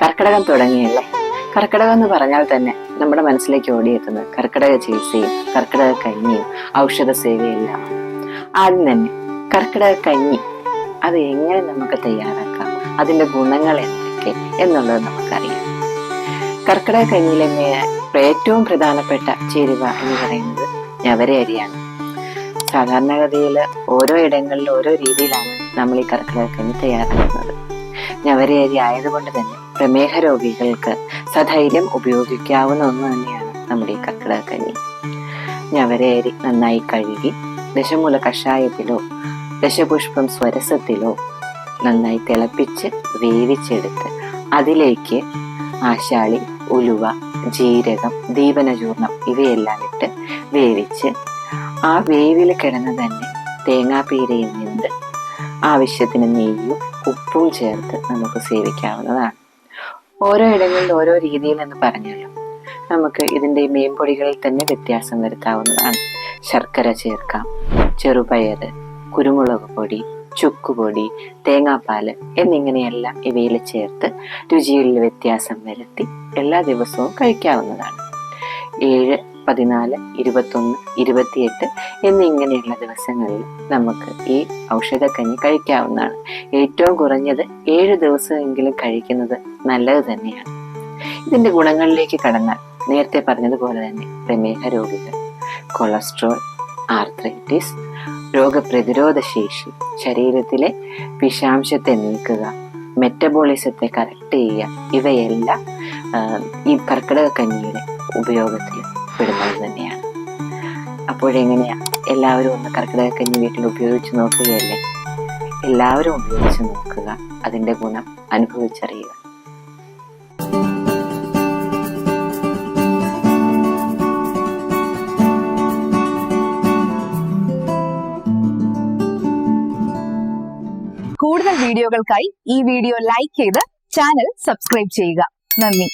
കർക്കിടകം തുടങ്ങിയല്ലേ? കർക്കിടകം എന്ന് പറഞ്ഞാൽ തന്നെ നമ്മുടെ മനസ്സിലേക്ക് ഓടിയെത്തുന്നത് കർക്കിടക ചികിത്സയും കർക്കിടക കഞ്ഞിയും ഔഷധ സേവയെല്ലാം. ആദ്യം തന്നെ കർക്കിടക കഞ്ഞി അത് എങ്ങനെ നമുക്ക് തയ്യാറാക്കാം? അതിന്റെ ഗുണങ്ങൾ എന്തൊക്കെ എന്നുള്ളത് നമുക്കറിയാം. കർക്കിടക കഞ്ഞിയിലെ ഏറ്റവും പ്രധാനപ്പെട്ട ചേരുവ എന്ന് പറയുന്നത് ഞവര അരിയാണ്. സാധാരണഗതിയിൽ ഓരോ ഇടങ്ങളിലും ഓരോ രീതിയിലാണ് നമ്മൾ ഈ കർക്കിടക കഞ്ഞി തയ്യാറാക്കുന്നത്. ഞവര അരി ആയതുകൊണ്ട് തന്നെ പ്രമേഹ രോഗികൾക്ക് സധൈര്യം ഉപയോഗിക്കാവുന്ന ഒന്ന് തന്നെയാണ് നമ്മുടെ ഈ കക്കിടക്കഞ്ഞി ഞവര നന്നായി കഴുകി ദശമൂല കഷായത്തിലോ ദശപുഷ്പം സ്വരസത്തിലോ നന്നായി തിളപ്പിച്ച് വേവിച്ചെടുത്ത് അതിലേക്ക് ആശാളി ഉലുവ ജീരകം ദീപനചൂർണം ഇവയെല്ലാം ഇട്ട് വേവിച്ച് ആ വേവിൽ കിടന്ന് തന്നെ തേങ്ങാപ്പീരയിൽ നിന്ന് ആവശ്യത്തിന് നെയ്യും ഉപ്പും ചേർത്ത് നമുക്ക് സേവിക്കാവുന്നതാണ്. ഓരോ ഇടങ്ങളിൽ ഓരോ രീതിയിൽ എന്ന് പറഞ്ഞല്ലോ നമുക്ക് ഇതിന്റെ മേമ്പൊടികളിൽ തന്നെ വ്യത്യാസം വരുത്താവുന്നതാണ്. ശർക്കര ചേർക്കാം ചെറുപയർ കുരുമുളക് പൊടി ചുക്കുപൊടി തേങ്ങാപ്പാൽ എന്നിങ്ങനെയെല്ലാം ഇവയിൽ ചേർത്ത് രുചിയിൽ വ്യത്യാസം വരുത്തി എല്ലാ ദിവസവും കഴിക്കാവുന്നതാണ്. ഏഴ് പതിനാല് ഇരുപത്തൊന്ന് ഇരുപത്തിയെട്ട് എന്നിങ്ങനെയുള്ള ദിവസങ്ങളിൽ നമുക്ക് ഈ ഔഷധക്കഞ്ഞി കഴിക്കാവുന്നതാണ്. ഏറ്റവും കുറഞ്ഞത് ഏഴ് ദിവസമെങ്കിലും കഴിക്കുന്നത് നല്ലത് തന്നെയാണ്. ഇതിന്റെ ഗുണങ്ങളിലേക്ക് കടന്നാൽ നേരത്തെ പറഞ്ഞതുപോലെ തന്നെ പ്രമേഹ രോഗികൾ കൊളസ്ട്രോൾ ആർത്രൈറ്റിസ് രോഗപ്രതിരോധ ശേഷി ശരീരത്തിലെ വിഷാംശത്തെ നീക്കുക മെറ്റബോളിസത്തെ കറക്റ്റ് ചെയ്യുക ഇവയെല്ലാം ഈ കർക്കിടക കഞ്ഞിയുടെ ഉപയോഗത്തിൽ പെടുന്നത് തന്നെയാണ്. അപ്പോഴെങ്ങനെയാ? എല്ലാവരും ഒന്ന് കർക്കിടക കഞ്ഞി വീട്ടിൽ ഉപയോഗിച്ച് നോക്കുകയല്ലേ? എല്ലാവരും ഉപയോഗിച്ച് നോക്കുക അതിന്റെ ഗുണം അനുഭവിച്ചറിയുക. കൂടുതൽ വീഡിയോകൾക്കായി ഈ വീഡിയോ ലൈക്ക് ചെയ്ത് ചാനൽ സബ്സ്ക്രൈബ് ചെയ്യുക. നന്ദി.